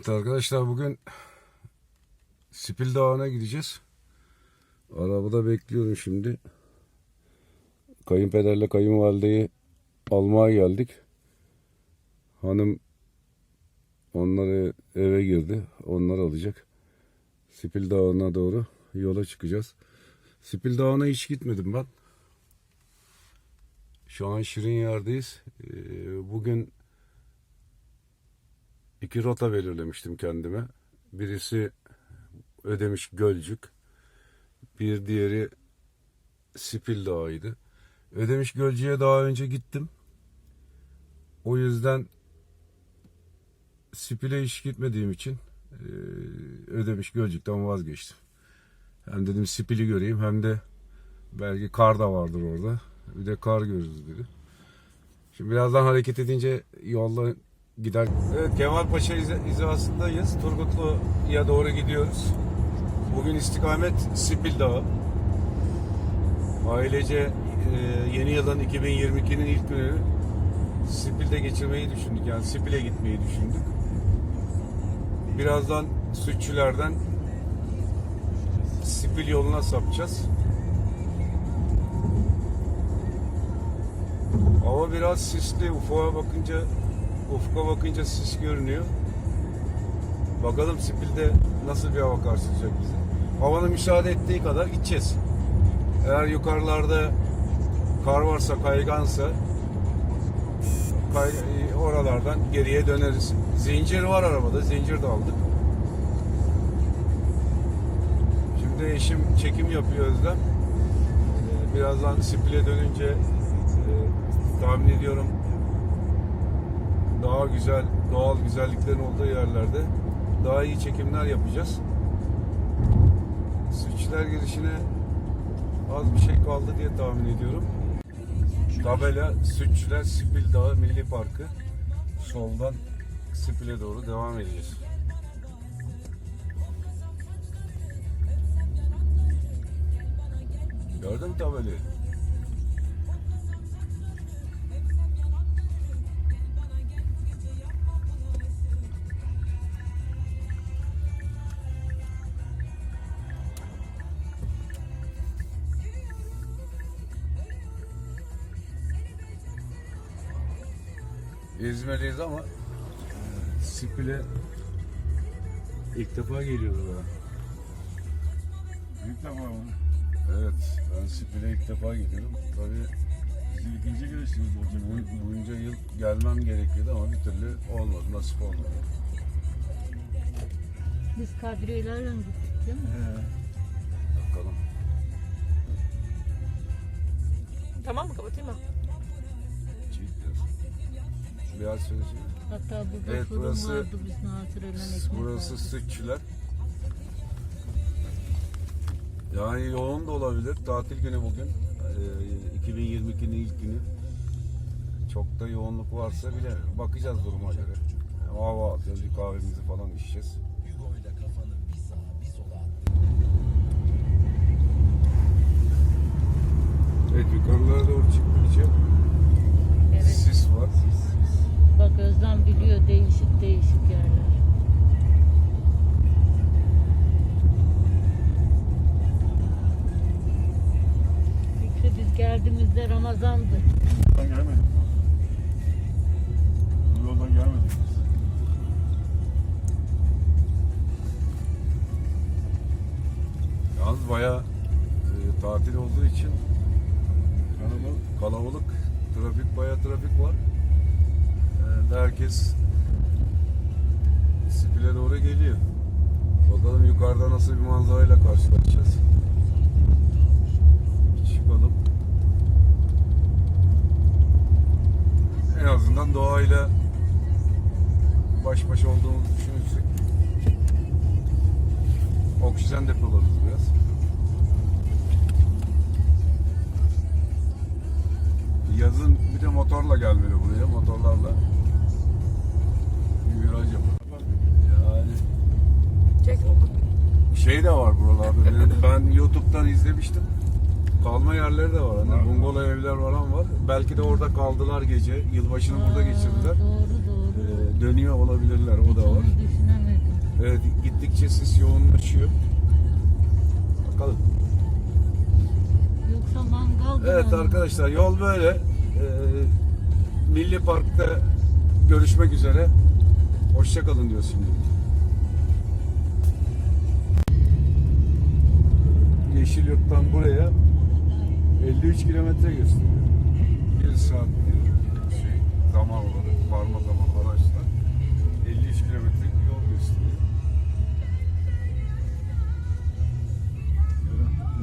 Evet arkadaşlar bugün Spil Dağı'na gideceğiz. Arabada bekliyorum şimdi. Kayınpederle kayınvalideyi almaya geldik. Hanım onları eve girdi. Onları alacak. Spil Dağı'na doğru yola çıkacağız. Spil Dağı'na hiç gitmedim ben. Şu an Şirin yerdeyiz. Ee, Bugün iki rota belirlemiştim kendime. Birisi Ödemiş Gölcük. Bir diğeri Spil Dağı'ydı. Ödemiş Gölcük'e daha önce gittim. O yüzden Spil'e hiç gitmediğim için eee, Ödemiş Gölcük'ten vazgeçtim. Hem dedim Spil'i göreyim hem de belki kar da vardır orada. Bir de kar görürüz dedi. Şimdi birazdan hareket edince yolda gider. Evet Kemalpaşa iz- hizasındayız. Turgutlu'ya doğru gidiyoruz. Bugün istikamet Spil Dağı. Ailece e, yeni yılın 2022'nin ilk günü Spil'de geçirmeyi düşündük. Yani Spil'e gitmeyi düşündük. Birazdan Sütçüler'den Spil yoluna sapacağız. Hava biraz sisli. Ufuğa bakınca ufka bakınca sis görünüyor. Bakalım Spil'de nasıl bir hava karşılayacak bizi. Havanın müsaade ettiği kadar gideceğiz. Eğer yukarılarda kar varsa, kaygansa kay, oralardan geriye döneriz. Zincir var arabada. Zincir de aldık. Şimdi eşim çekim yapıyor Özlem. Ee, Birazdan Spil'e dönünce e, tahmin ediyorum daha güzel doğal güzelliklerin olduğu yerlerde daha iyi çekimler yapacağız. Sütçüler girişine az bir şey kaldı diye tahmin ediyorum. Tabela Sütçüler Spil Dağı Milli Parkı. Soldan Spil'e doğru devam edeceğiz. Gördün mü tabelayı? İzmir'deyiz ama e, Spil'e ilk defa geliyoruz ha. İlk defa mı? Evet, ben Spil'e ilk defa geliyorum. Tabii Siz ikinci gelişiniz o zaman. bu, bunca yıl gelmem gerekiyordu ama bir türlü olmadı, nasip olmadı. Biz kadriyelerle gittik değil mi? Bakalım. Tamam mı kapatayım mı? Biraz söyleyeceğim. Hatta burada Evet, fırın burası- vardı biz Natıre'yle ekmek Burası. Sütçüler. Yani yoğun da olabilir. Tatil günü bugün. Ee, 2022'nin ilk günü. Çok da yoğunluk varsa bile bakacağız duruma göre. Hava alacağız, bir kahvemizi falan içeceğiz. Evet yukarılara doğru çıktıkça. Sis var. Bak Özlem biliyor değişik değişik yerler. Fikri biz geldiğimizde Ramazan'dı. Yoldan gelmedik. Bu yoldan gelmedik biz. Yalnız bayağı e, tatil olduğu için Kalabalık. kalabalık, trafik bayağı trafik var. E, herkes Spil'e doğru geliyor. Bakalım yukarıda nasıl bir manzarayla karşılaşacağız. Çıkalım. En azından doğayla baş başa olduğumuzu düşünürsek oksijen depolarız biraz. Yazın bir de motorla gelmeli buraya. Motorlarla bir viraj yapalım. Yani Çek. şey de var buralarda. Ben, ben YouTube'dan izlemiştim. Kalma yerleri de var. Hani Var. bungalov evler falan var. Belki de orada kaldılar gece. Yılbaşını burada geçirdiler. Doğru doğru. Ee, dönüyor olabilirler. O da var. Evet, gittikçe sis yoğunlaşıyor. Bakalım. Yoksa mangal mı Evet arkadaşlar yol böyle. Ee, Milli Park'ta görüşmek üzere. Hoşçakalın diyor şimdi. Yeşilyurt'tan buraya 53 kilometre gösteriyor. Bir saat diyor. Şey, zaman olarak varma zaman araçla 53 kilometre yol gösteriyor.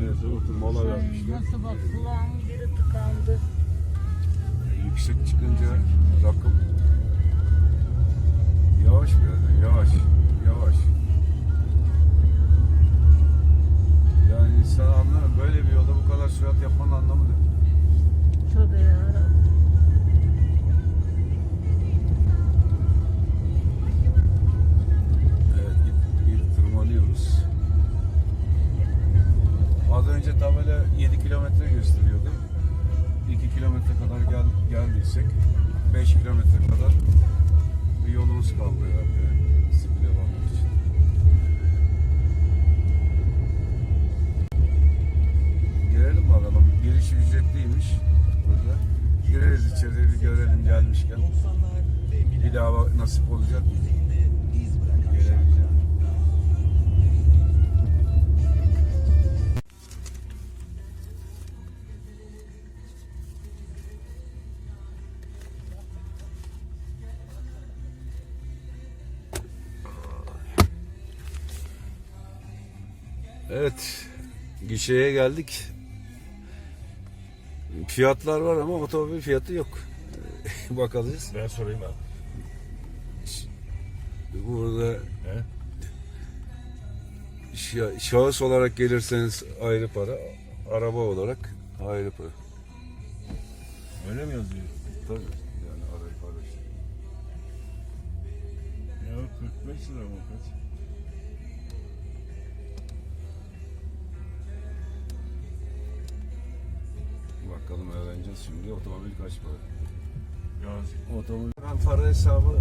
Evet, mola Ay, vermişler. Nasıl bak kulağımın biri tıkandı. Yüksek çıkınca rakım yavaş biraz yavaş yavaş yani insan anlamıyor böyle bir yolda bu kadar sürat yapmanın anlamı ne? Tövbe yarabbim. Evet git, git tırmanıyoruz. Az önce tabela 7 kilometre gösteriyordu. Geldiysek 5 kilometre kadar bir yolumuz kaldı herhalde. Sibirya varmak için. Girelim bakalım. Giriş ücretliymiş burada. Gireriz içeri bir görelim gelmişken. Bir daha nasip olacak mı? Evet, gişeye geldik. Fiyatlar var ama otomobil fiyatı yok. Bakalım. Ben sorayım abi. Burada He? şa- şahıs olarak gelirseniz ayrı para, araba olarak ayrı para. Öyle mi yazıyor? Tabii yani ayrı para. işte. Ya 45 lira mı kaç? Şimdi otomobil kaç para. Yazıyor. Otomobil ben para hesabı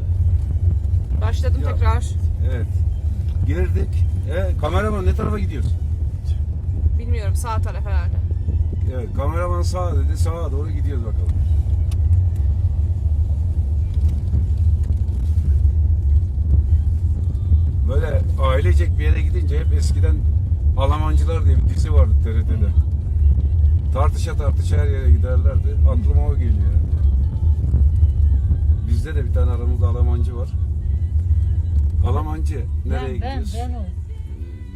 Başladım Ya. tekrar. evet girdik. E, kameraman ne tarafa gidiyorsun? Bilmiyorum sağ taraf herhalde. Evet kameraman sağa dedi sağa doğru gidiyoruz bakalım. Böyle ailecek bir yere gidince hep eskiden Almancılar diye bir dizi vardı TRT'de. Tartışa tartışa her yere giderlerdi. Aklıma o geliyor. Bizde de bir tane aramızda Almancı var. Almancı nereye ben, ben, gidiyoruz? ben o.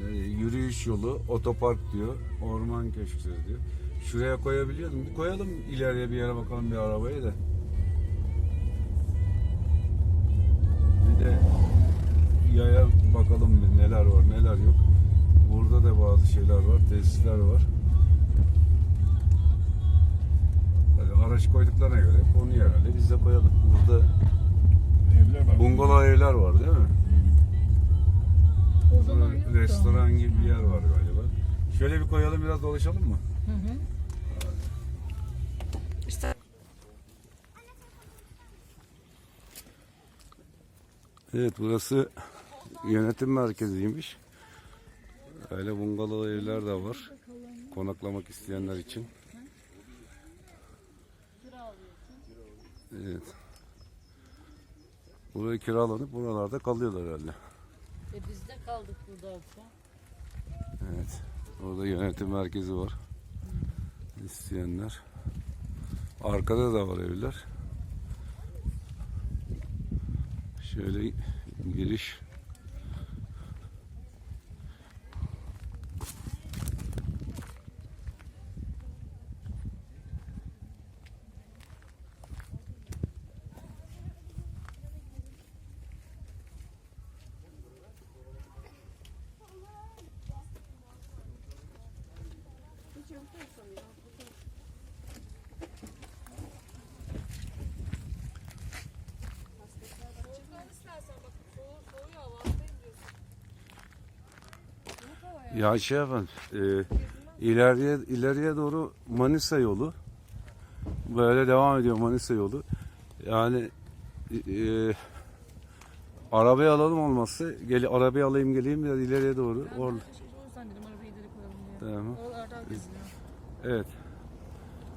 Nereye? Yürüyüş yolu, otopark diyor, orman köşkleri diyor. Şuraya koyabiliyordum. Bir koyalım ileriye bir yere bakalım bir arabayı da. Bir de yaya bakalım neler var neler yok. Burada da bazı şeyler var, tesisler var. Araç koyduklarına göre konuyu herhalde biz de koyalım. Burada Evler var. bungalov evler var değil mi? O zaman yok da. restoran gibi bir yer var galiba. Şöyle bir koyalım biraz dolaşalım mı? Hı hı. İşte Evet burası yönetim merkeziymiş. Öyle bungalov evler de var. Konaklamak isteyenler için. Evet. Burayı kiralanıp buralarda kalıyorlar herhalde. E biz de kaldık burada akşam. Evet. Orada yönetim merkezi var. İsteyenler. Arkada da var evler. Şöyle giriş. Ya şey yapın. E, ileriye ileriye doğru Manisa yolu. Böyle devam ediyor Manisa yolu. Yani e, Arabayı alalım olmazsa. Gel arabayı alayım geleyim biraz ileriye doğru. Or zannettim arabayı ileri koyalım diye. tamam. Oralardan. Evet.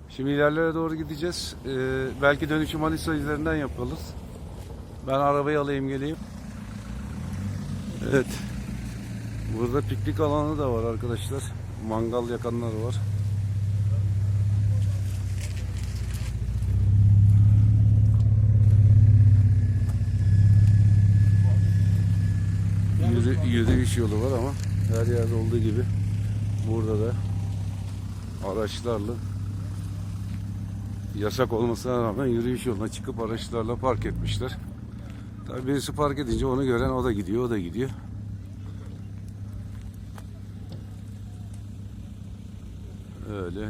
Şimdi ilerlere doğru gideceğiz. Ee, belki dönüşü Manisa üzerinden yaparız. Ben arabayı alayım geleyim. Evet. Burada piknik alanı da var arkadaşlar. Mangal yakanlar var. Yürü, yürüyüş yolu var ama her yerde olduğu gibi burada da araçlarla yasak olmasına rağmen yürüyüş yoluna çıkıp araçlarla park etmişler. Tabii birisi park edince onu gören o da gidiyor, o da gidiyor. Öyle.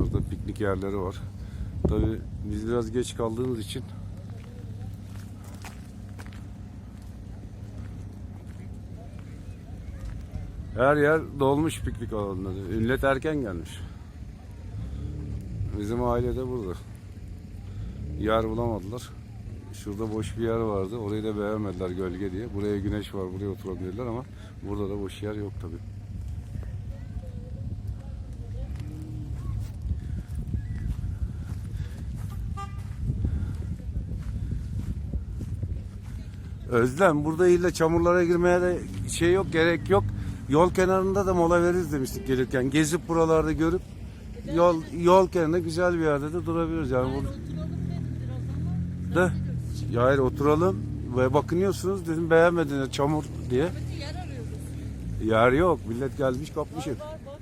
Orada piknik yerleri var. Tabii biz biraz geç kaldığımız için her yer dolmuş piknik alanları. Millet erken gelmiş. Bizim aile de burada. Yer bulamadılar. Şurada boş bir yer vardı. Orayı da beğenmediler gölge diye. Buraya güneş var, buraya oturabilirler ama burada da boş yer yok tabii. Özlem burada illa çamurlara girmeye de şey yok gerek yok. Yol kenarında da mola veririz demiştik gelirken. Gezip buralarda görüp yol yol kenarında güzel bir yerde de durabiliriz yani. Burada, da ya hayır oturalım ve bakınıyorsunuz dedim beğenmediniz çamur diye. Yer arıyoruz. Yer yok. Millet gelmiş kapmış hep. Var bak.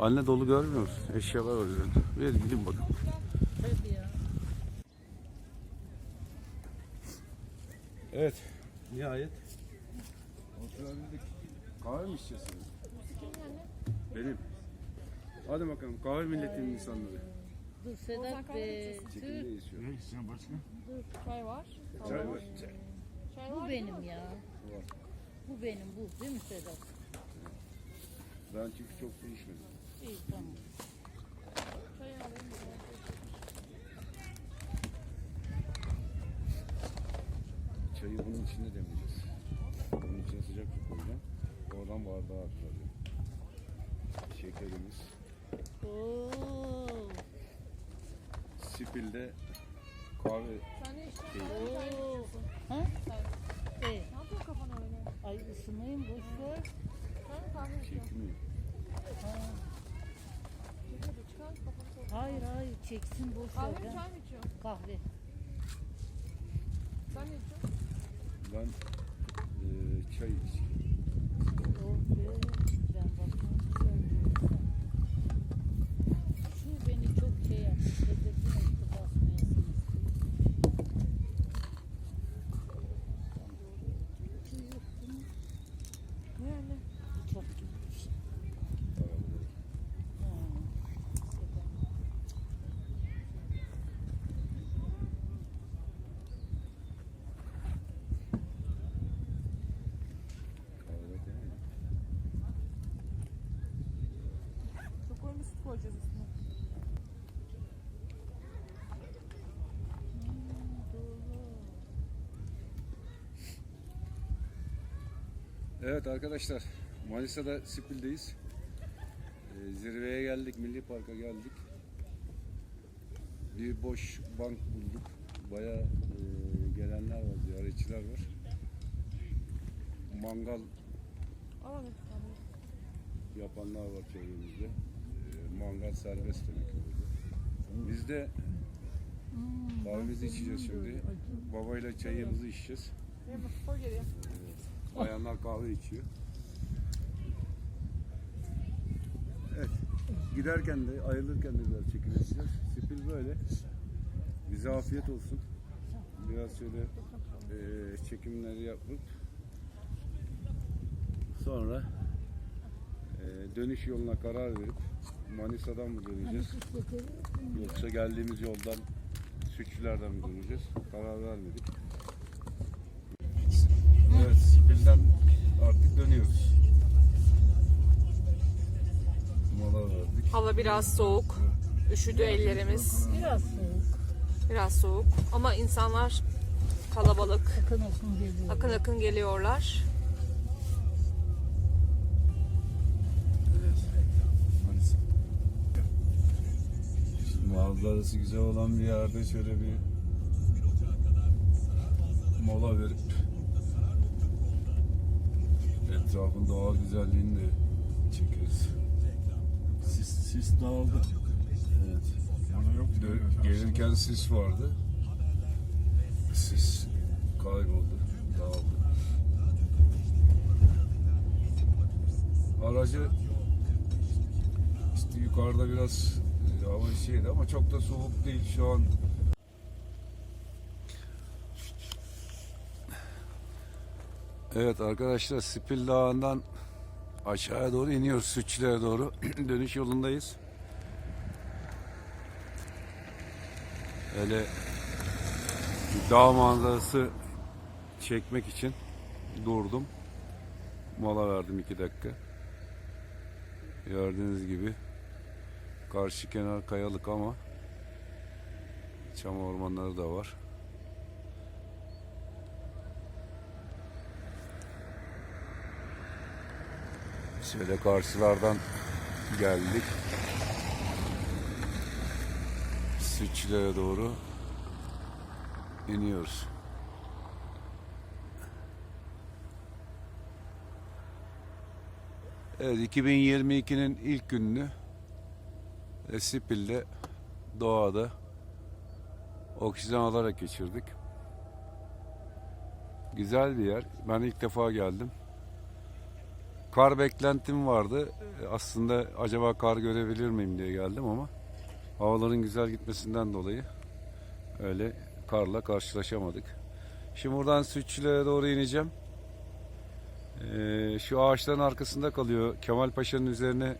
Anne dolu görmüyor musun? Eşyalar var üzerinde. Ver gidin bakın. Hadi ya. Evet. Nihayet. Oturabildik. Kahve mi içeceksiniz? Benim. Hadi bakalım kahve milletin insanları. Dur Sedat Bey. Çekimde. Ne içeceksin başka? Çay var. Çay var. Çay bu var. benim ya. Bu benim bu değil mi Sedat? Ben çünkü çok su içmedim. İyi tamam. Çay alayım. Çayı bunun içinde demleyeceğiz. Bunun içine sıcak su koyacağım. Oradan bardağa aktaracağım. Şekerimiz. Oo. Sipil'de kahve Sen mı içiyorsun? Ha? Sen. Ee, Ne yapıyorsun kafana öyle? ay ısınayım boş ver. Mı kahve mi çıkar sok. Hayır hayır çeksin boş Kahve ver. mi Ben- çay mı içiyorsun? Kahve. Sen ne içiyorsun? Ben eee çay içeceğim. Oh be. Ben bakmam söylüyorum. Şu beni çok şey yaptı. Tedirgin etti basmayasınız. Tüy yok değil mi? Ne anne? Bıçak gibi bir şey. Ha, Sedat. Kahve değil mi? Çok koymuş süt koyacağız üstüne. Evet arkadaşlar Manisa'da Sipil'deyiz. Ee, zirveye geldik, Milli Park'a geldik. Bir boş bank bulduk. Baya gelenler var, ziyaretçiler var. Mangal yapanlar var çevremizde. Ee, mangal serbest demek ki burada. Biz de kahvemizi içeceğiz şimdi. Babayla çayımızı içeceğiz. Bayanlar kahve içiyor. Evet. Giderken de ayrılırken de biraz çekim yapacağız. Spil böyle. Bize afiyet olsun. Biraz şöyle eee, çekimleri yapıp sonra eee, dönüş yoluna karar verip Manisa'dan mı döneceğiz? Yoksa geldiğimiz yoldan Sütçülerden mi döneceğiz? Karar vermedik. Spil'den artık dönüyoruz. Mola verdik. Hava biraz soğuk. Üşüdü ellerimiz. Biraz soğuk. Biraz soğuk. Ama insanlar kalabalık. Akın akın geliyor. Akın akın geliyorlar. Manzarası güzel olan bir yerde şöyle bir mola verip etrafın doğal güzelliğini de çekeriz. Sis, sis dağıldı. Evet. Burada yok. Dö- Gelirken sis vardı. Sis kayboldu, dağıldı. Aracı işte yukarıda biraz e, hava şeydi ama çok da soğuk değil şu an. Evet arkadaşlar Spil Dağı'ndan aşağıya doğru iniyoruz Sütçüler'e doğru. Dönüş yolundayız. Öyle dağ manzarası çekmek için durdum. Mola verdim iki dakika. Gördüğünüz gibi karşı kenar kayalık ama çam ormanları da var. Şöyle karşılardan geldik. Sütçülere doğru iniyoruz. Evet 2022'nin ilk gününü Esipil'de doğada oksijen alarak geçirdik. Güzel bir yer. Ben ilk defa geldim. Kar beklentim vardı. Aslında acaba kar görebilir miyim diye geldim ama havaların güzel gitmesinden dolayı öyle karla karşılaşamadık. Şimdi buradan Sütçülere doğru ineceğim. Ee, şu ağaçların arkasında kalıyor. Kemal Paşa'nın üzerine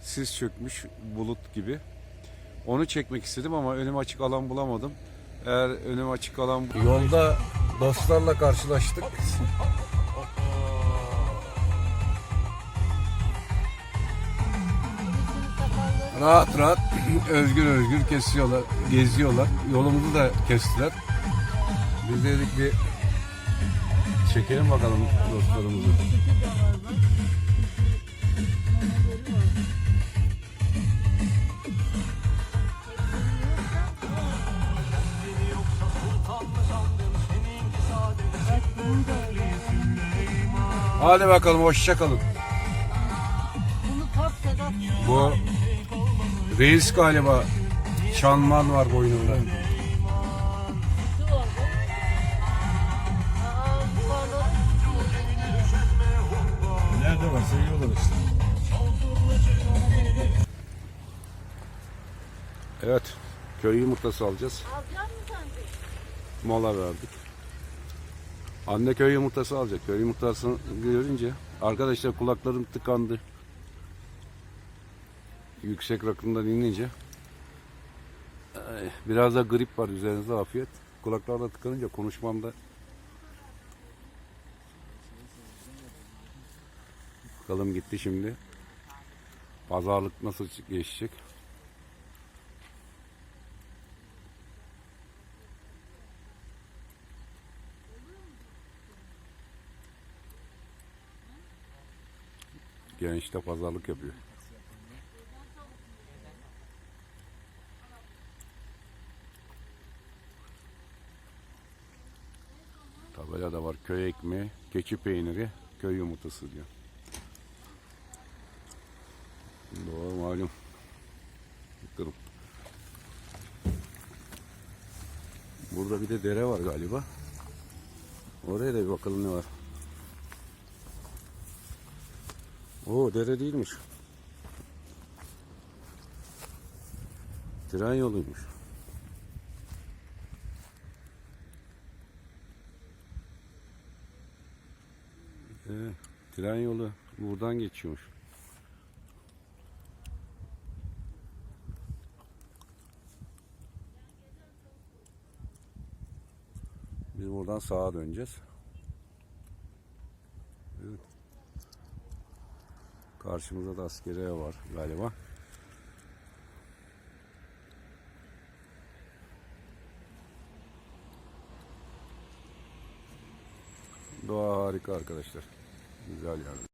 sis çökmüş bulut gibi. Onu çekmek istedim ama önüm açık alan bulamadım. Eğer önüm açık alan... Yolda dostlarla karşılaştık. rahat rahat özgür özgür kesiyorlar, geziyorlar. Yolumuzu da kestiler. Biz dedik bir çekelim bakalım dostlarımızı. Hadi bakalım hoşça kalın. Bu reis galiba çanman var boynunda. Nerede varsa yiyorlar işte. Evet. Köy yumurtası alacağız. Alacak? Mola verdik. Anne köy yumurtası alacak. Köy yumurtasını görünce arkadaşlar kulaklarım tıkandı. Yüksek rakımdan inince Ay, biraz da grip var üzerinizde afiyet. Kulaklarda tıkanınca konuşmamda Bakalım gitti şimdi. Pazarlık nasıl geçecek? Genç de pazarlık yapıyor. Tabela da var. Köy ekmeği, keçi peyniri, köy yumurtası diyor. Doğru malum. Bakalım. Burada bir de dere var galiba. Oraya da bir bakalım ne var. Oo dere değilmiş. Tren yoluymuş. Ee, tren yolu buradan geçiyormuş. Biz buradan sağa döneceğiz. Evet. Karşımızda da askeriye var galiba. Doğa harika arkadaşlar. Güzel yani.